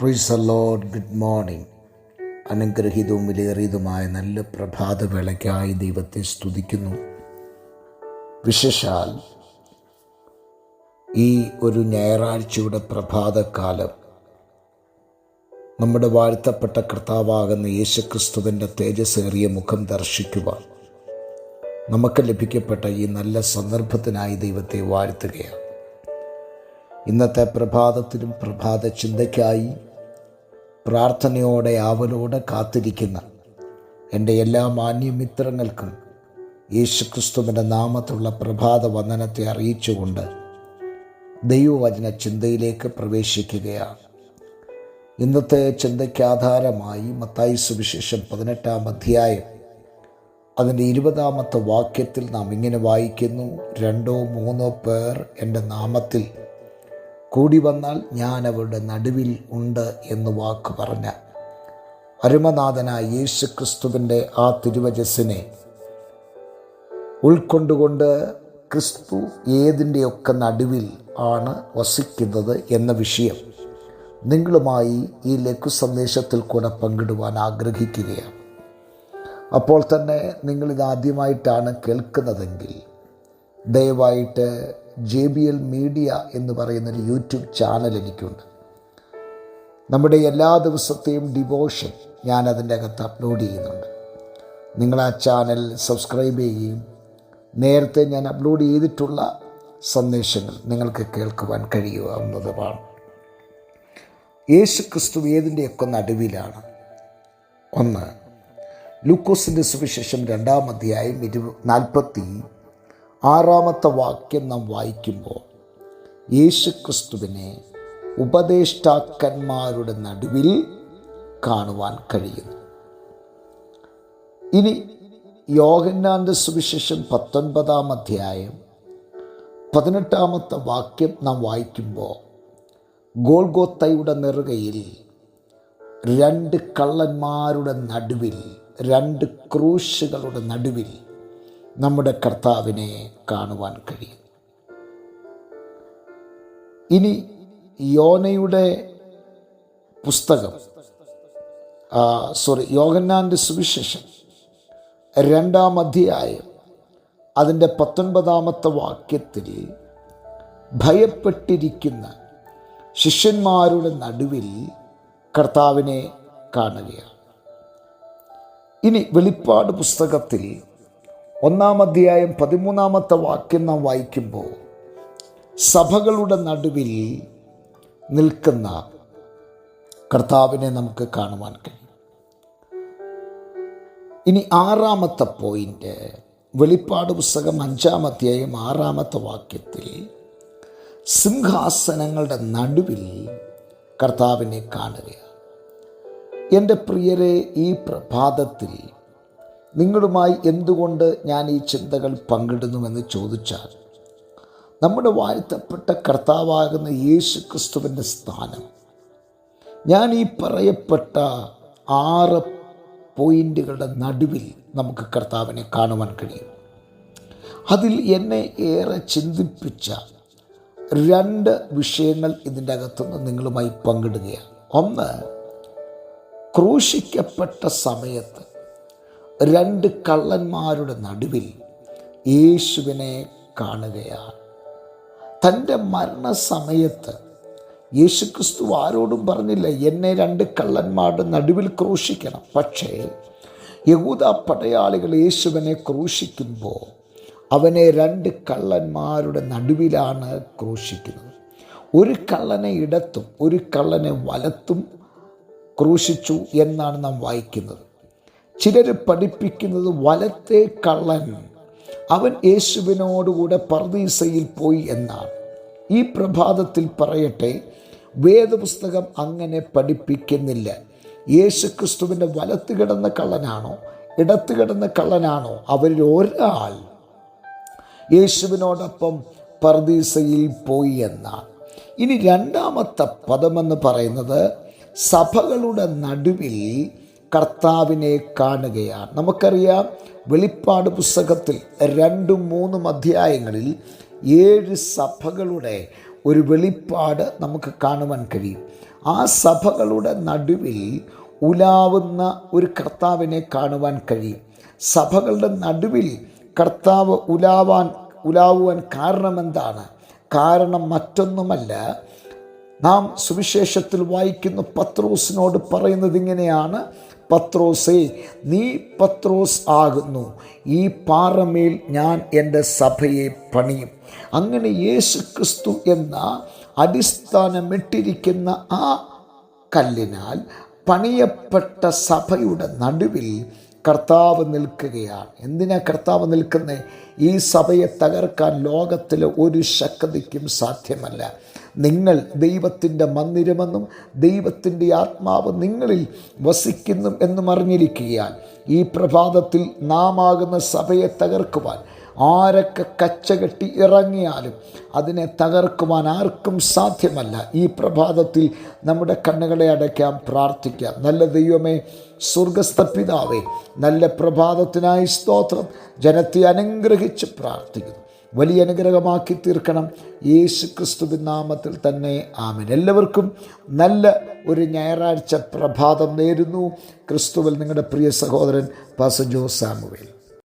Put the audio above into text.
പ്രീസ് Lord good morning അനുഗ്രഹീതവും വിലയേറിയതുമായ നല്ല പ്രഭാതവേളയ്ക്കായി ദൈവത്തെ സ്തുതിക്കുന്നു. വിശേഷാൽ ഈ ഒരു ഞായറാഴ്ചയുടെ പ്രഭാതകാലം നമ്മുടെ വാഴ്ത്തപ്പെട്ട കർത്താവാകുന്ന യേശുക്രിസ്തുവിന്റെ തേജസ്സേറിയ മുഖം ദർശിക്കുവാൻ നമുക്ക് ലഭിക്കപ്പെട്ട ഈ നല്ല സന്ദർഭത്തിനായി ദൈവത്തെ വാഴ്ത്തുകയാണ്. ഇന്നത്തെ പ്രഭാതത്തിലും പ്രഭാത ചിന്തയ്ക്കായി പ്രാർത്ഥനയോടെ ആവലോടെ കാത്തിരിക്കുന്ന എന്റെ എല്ലാ മാന്യമിത്രങ്ങൾക്കും യേശുക്രിസ്തുവിന്റെ നാമത്തുള്ള പ്രഭാത വന്ദനത്തെ അറിയിച്ചുകൊണ്ട് ദൈവവചന ചിന്തയിലേക്ക് പ്രവേശിക്കുകയാണ്. ഇന്നത്തെ ചിന്തയ്ക്ക് ആധാരമായി മത്തായി സുവിശേഷം പതിനെട്ടാം അധ്യായം അതിന്റെ ഇരുപതാമത്തെ വാക്യത്തിൽ നാം ഇങ്ങനെ വായിക്കുന്നു രണ്ടോ മൂന്നോ പേർ എന്റെ നാമത്തിൽ കൂടി വന്നാൽ ഞാൻ അവരുടെ നടുവിൽ ഉണ്ട് എന്ന് വാക്ക് പറഞ്ഞ അരുമനാഥനായ യേശു ക്രിസ്തുവിന്റെ ആ തിരുവചസ്സിനെ ഉൾക്കൊണ്ടുകൊണ്ട് ക്രിസ്തു ഏതിന്റെയൊക്കെ നടുവിൽ ആണ് വസിക്കുന്നത് എന്ന വിഷയം നിങ്ങളുമായി ഈ ലഘു സന്ദേശത്തിൽ കൂടെ പങ്കിടുവാൻ ആഗ്രഹിക്കുകയാണ്. അപ്പോൾ തന്നെ നിങ്ങളിത് ആദ്യമായിട്ടാണ് കേൾക്കുന്നതെങ്കിൽ ദയവായിട്ട് ജെ ബി എൽ മീഡിയ എന്ന് പറയുന്നൊരു യൂട്യൂബ് ചാനൽ എനിക്കുണ്ട്. നമ്മുടെ എല്ലാ ദിവസത്തെയും ഡിവോഷൻ ഞാൻ അതിന്റെ അകത്ത് അപ്ലോഡ് ചെയ്യുന്നുണ്ട്. നിങ്ങൾ ആ ചാനൽ സബ്സ്ക്രൈബ് ചെയ്യുകയും നേരത്തെ ഞാൻ അപ്ലോഡ് ചെയ്തിട്ടുള്ള സന്ദേശങ്ങൾ നിങ്ങൾക്ക് കേൾക്കുവാൻ കഴിയാവുന്നതുമാണ് യേശു ക്രിസ്തു ഏതിന്റെയൊക്കെ നടുവിലാണ്? ഒന്ന് ലൂക്കോസിന്റെ സുവിശേഷം രണ്ടാം അധ്യായം ഇരു നാൽപ്പത്തി ആറാമത്തെ വാക്യം നാം വായിക്കുമ്പോൾ യേശുക്രിസ്തുവിനെ ഉപദേഷ്ടാക്കന്മാരുടെ നടുവിൽ കാണുവാൻ കഴിയുന്നു. ഇനി യോഗന്നാന്റെ സുവിശേഷം പത്തൊൻപതാം അധ്യായം പതിനെട്ടാമത്തെ വാക്യം നാം വായിക്കുമ്പോൾ ഗോൾഗോത്തയുടെ നെറുകയിൽ രണ്ട് കള്ളന്മാരുടെ നടുവിൽ രണ്ട് ക്രൂശുകളുടെ നടുവിൽ നമ്മുടെ കർത്താവിനെ കാണുവാൻ കഴിയും. ഇനി യോനയുടെ പുസ്തകം സോറി യോഹന്നാന്റെ സുവിശേഷം രണ്ടാം അധ്യായം അതിന്റെ പത്തൊൻപതാമത്തെ വാക്യത്തിൽ ഭയപ്പെട്ടിരിക്കുന്ന ശിഷ്യന്മാരുടെ നടുവിൽ കർത്താവിനെ കാണുകയാണ്. ഇനി വെളിപ്പാട് പുസ്തകത്തിൽ ഒന്നാം അധ്യായം പതിമൂന്നാമത്തെ വാക്യം നാം വായിക്കുമ്പോൾ സഭകളുടെ നടുവിൽ നിൽക്കുന്ന കർത്താവിനെ നമുക്ക് കാണുവാൻ കഴിയും. ഇനി ആറാമത്തെ പോയിന്റ് വെളിപ്പാട് പുസ്തകം അഞ്ചാം അധ്യായം ആറാമത്തെ വാക്യത്തിൽ സിംഹാസനങ്ങളുടെ നടുവിൽ കർത്താവിനെ കാണുക എന്റെ പ്രിയരെ ഈ പ്രഭാതത്തിൽ നിങ്ങളുമായി എന്തുകൊണ്ട് ഞാൻ ഈ ചിന്തകൾ പങ്കിടുന്നുവെന്ന് ചോദിച്ചാൽ നമ്മുടെ വാഴ്ത്തപ്പെട്ട കർത്താവാകുന്ന യേശു ക്രിസ്തുവിന്റെ സ്ഥാനം. ഞാൻ ഈ പറയപ്പെട്ട ആറ് പോയിന്റുകളുടെ നടുവിൽ നമുക്ക് കർത്താവിനെ കാണുവാൻ കഴിയും. അതിൽ എന്നെ ഏറെ ചിന്തിപ്പിച്ച രണ്ട് വിഷയങ്ങൾ ഇതിന്റെ അകത്തുനിന്ന് നിങ്ങളുമായി പങ്കിടുകയാണ്. ഒന്ന് ക്രൂശിക്കപ്പെട്ട സമയത്ത് രണ്ട് കള്ളന്മാരുടെ നടുവിൽ യേശുവിനെ കാണുകയാണ്. തന്റെ മരണസമയത്ത് യേശുക്രിസ്തു ആരോടും പറഞ്ഞില്ല എന്നെ രണ്ട് കള്ളന്മാരുടെ നടുവിൽ ക്രൂശിക്കണം. പക്ഷേ യഹൂദ പടയാളികൾ യേശുവിനെ ക്രൂശിക്കുമ്പോൾ അവനെ രണ്ട് കള്ളന്മാരുടെ നടുവിലാണ് ക്രൂശിക്കുന്നത്. ഒരു കള്ളനെ ഇടത്തും ഒരു കള്ളനെ വലത്തും ക്രൂശിച്ചു എന്നാണ് നാം വായിക്കുന്നത്. ചിലർ പഠിപ്പിക്കുന്നത് വലത്തെ കള്ളൻ. അവൻ യേശുവിനോടുകൂടെ പർദീസയിൽ പോയി എന്നാണ്. ഈ പ്രഭാതത്തിൽ പറയട്ടെ വേദപുസ്തകം അങ്ങനെ പഠിപ്പിക്കുന്നില്ല. യേശു ക്രിസ്തുവിന്റെ വലത്ത് കിടന്ന കള്ളനാണോ ഇടത്ത് കിടന്ന കള്ളനാണോ അവരിൽ ഒരാൾ യേശുവിനോടൊപ്പം പർദീസയിൽ പോയി എന്നാണ്. ഇനി രണ്ടാമത്തെ പദമെന്ന് പറയുന്നത് സഭകളുടെ നടുവിൽ കർത്താവിനെ കാണുകയാണ്. നമുക്കറിയാം വെളിപ്പാട് പുസ്തകത്തിൽ രണ്ടും മൂന്നും അധ്യായങ്ങളിൽ ഏഴ് സഭകളുടെ ഒരു വെളിപ്പാട് നമുക്ക് കാണുവാൻ കഴിയും. ആ സഭകളുടെ നടുവിൽ ഉലാവുന്ന ഒരു കർത്താവിനെ കാണുവാൻ കഴിയും. സഭകളുടെ നടുവിൽ കർത്താവ് ഉലാവാൻ ഉലാവുവാൻ കാരണമെന്താണ്? കാരണം മറ്റൊന്നുമല്ല നാം സുവിശേഷത്തിൽ വായിക്കുന്ന. പത്രോസിനോട് പറയുന്നത് ഇങ്ങനെയാണ്. പത്രോസേ നീ പത്രോസ് ആകുന്നു. ഈ പാറമേൽ ഞാൻ എന്റെ സഭയെ പണിയും. അങ്ങനെ യേശു ക്രിസ്തു എന്ന അടിസ്ഥാനമിട്ടിരിക്കുന്ന ആ കല്ലിനാൽ പണിയപ്പെട്ട സഭയുടെ നടുവിൽ കർത്താവ് നിൽക്കുകയാണ്. എന്തിനാ കർത്താവ് നിൽക്കുന്നത് ഈ സഭയെ തകർക്കാൻ ലോകത്തിലെ ഒരു ശക്തിക്കും സാധ്യമല്ല. നിങ്ങൾ ദൈവത്തിന്റെ മന്ദിരമെന്നും ദൈവത്തിന്റെ ആത്മാവ് നിങ്ങളിൽ വസിക്കുന്നു എന്നും അറിഞ്ഞിരിക്കുകയാൽ ഈ പ്രഭാതത്തിൽ നാമാകുന്ന സഭയെ തകർക്കുവാൻ ആരൊക്കെ കച്ചകെട്ടി ഇറങ്ങിയാലും അതിനെ തകർക്കുവാൻ ആർക്കും സാധ്യമല്ല. ഈ പ്രഭാതത്തിൽ നമ്മുടെ കണ്ണുകളെ അടയ്ക്കാം പ്രാർത്ഥിക്കാം. നല്ല ദൈവമേ സ്വർഗസ്ഥ പിതാവേ നല്ല പ്രഭാതത്തിനായി സ്തോത്രം. ജനത്തെ അനുഗ്രഹിച്ച് പ്രാർത്ഥിക്കുന്നു. വലിയ അനുഗ്രഹമാക്കി തീർക്കണം. യേശു നാമത്തിൽ തന്നെ ആമൻ. എല്ലാവർക്കും നല്ല ഒരു ഞായറാഴ്ച പ്രഭാതം നേരുന്നു. ക്രിസ്തുവിൽ നിങ്ങളുടെ പ്രിയ സഹോദരൻ പാസജോ സാമുവേൽ